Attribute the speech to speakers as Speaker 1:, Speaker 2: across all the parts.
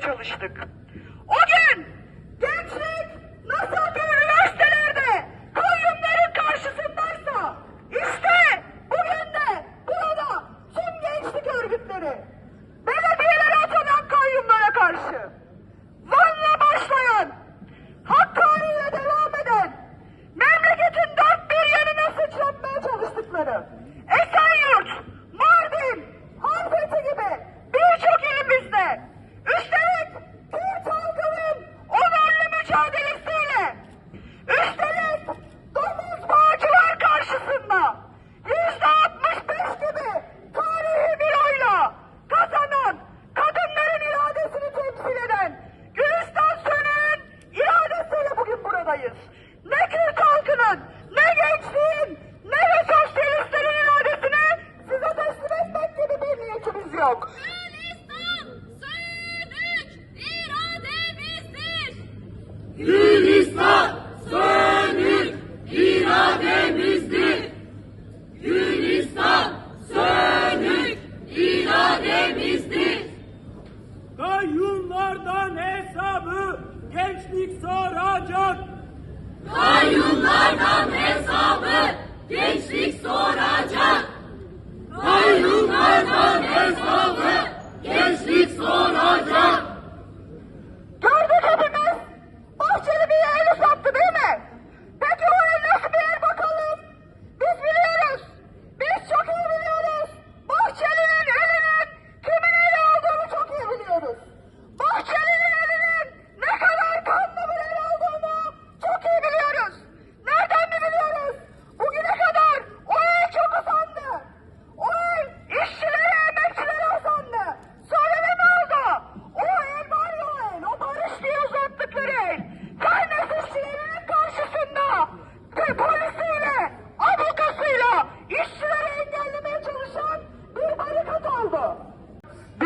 Speaker 1: çalıştık. TikTok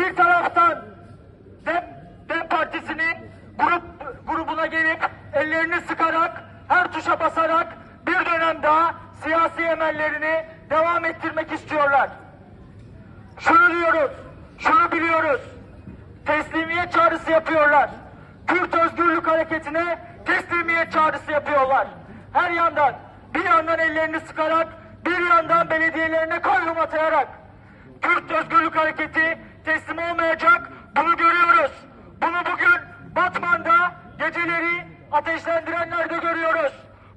Speaker 2: Bir taraftan Dem, Dem Partisi'nin grup grubuna gelip ellerini sıkarak her tuşa basarak bir dönem daha siyasi emellerini devam ettirmek istiyorlar. Şunu diyoruz, şunu biliyoruz. Teslimiyet çağrısı yapıyorlar. Kürt Özgürlük Hareketi'ne teslimiyet çağrısı yapıyorlar. Her yandan, bir yandan ellerini sıkarak, bir yandan belediyelerine kayyum atayarak. Kürt Özgürlük Hareketi teslim olmayacak, bunu görüyoruz. Bunu bugün Batman'da geceleri ateşlendirenlerde görüyoruz.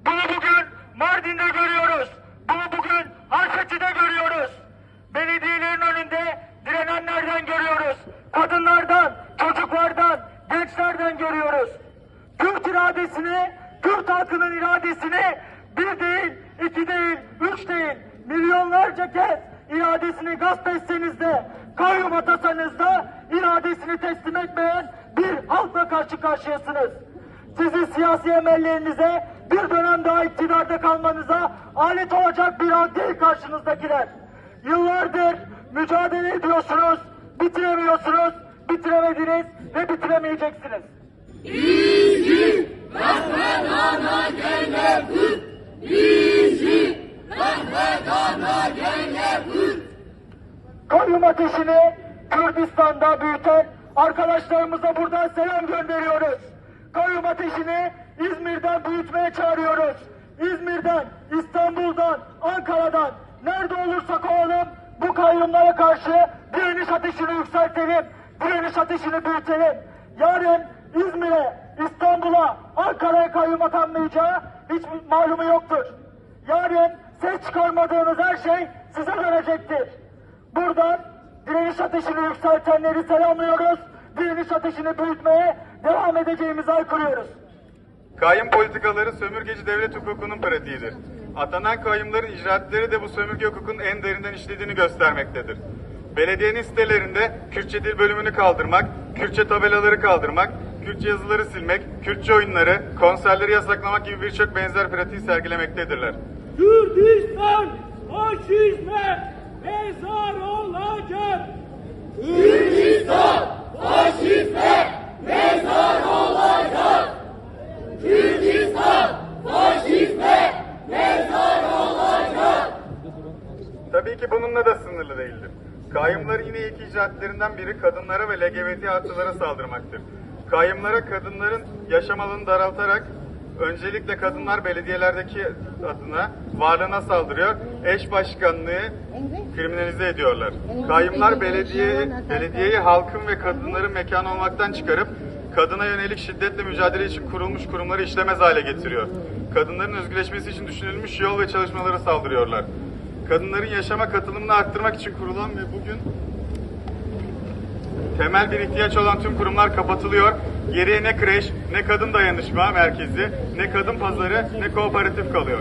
Speaker 2: Bunu bugün Mardin'de görüyoruz. Bunu bugün Harfeti'de görüyoruz. Belediyelerin önünde direnenlerden görüyoruz. Kadınlardan, çocuklardan, gençlerden görüyoruz. Kürt iradesini, Kürt halkının iradesini bir değil, iki değil, üç değil, milyonlarca kez iradesini gasp etseniz de, kayyum atasanız da iradesini teslim etmeyen bir halkla karşı karşıyasınız. Sizin siyasi emellerinize bir dönem daha iktidarda kalmanıza alet olacak bir halk değil karşınızdakiler. Yıllardır mücadele ediyorsunuz, bitiremiyorsunuz, bitiremediniz ve bitiremeyeceksiniz.
Speaker 3: Bizi kahvedana gele Kürt. Bizi kahvedana gele Kürt.
Speaker 2: Kayyum ateşini Kürdistan'da büyüten arkadaşlarımıza buradan selam gönderiyoruz. Kayyum ateşini İzmir'den büyütmeye çağırıyoruz. İzmir'den, İstanbul'dan, Ankara'dan nerede olursak olalım bu kayyumlara karşı direniş ateşini yükseltelim. Direniş ateşini büyütelim. Yarın İzmir'e, İstanbul'a, Ankara'ya kayyum atanmayacağı hiç malumu yoktur. Yarın ses çıkarmadığınız her şey size dönecektir. Buradan direniş ateşini yükseltenleri selamlıyoruz. Direniş ateşini büyütmeye devam edeceğimizi aykırıyoruz.
Speaker 4: Kayyum politikaları sömürgeci devlet hukukunun pratiğidir. Atanan kayyumların icraatleri de bu sömürge hukukunun en derinden işlediğini göstermektedir. Belediyenin sitelerinde Kürtçe dil bölümünü kaldırmak, Kürtçe tabelaları kaldırmak, Kürtçe yazıları silmek, Kürtçe oyunları, konserleri yasaklamak gibi birçok benzer pratiği sergilemektedirler.
Speaker 2: Kürdistan faşizme mezar olacak.
Speaker 3: Kürdistan faşizme mezar olacak. Kürdistan faşizme mezar olacak.
Speaker 4: Tabii ki bununla da sınırlı değildir. Kayyumların yine ilk icraatlerinden biri kadınlara ve LGBT artılara saldırmaktır. Kayyumlara kadınların yaşam alanını daraltarak öncelikle kadınlar belediyelerdeki adına varlığına saldırıyor, eş başkanlığı kriminalize ediyorlar. Kayyumlar belediye, belediyeyi halkın ve kadınların mekanı olmaktan çıkarıp kadına yönelik şiddetle mücadele için kurulmuş kurumları işlemez hale getiriyor. Kadınların özgürleşmesi için düşünülmüş yol ve çalışmaları saldırıyorlar. Kadınların yaşama katılımını arttırmak için kurulan ve bugün temel bir ihtiyaç olan tüm kurumlar kapatılıyor. Geriye ne kreş, ne kadın dayanışma merkezi, ne kadın pazarı, ne kooperatif kalıyor.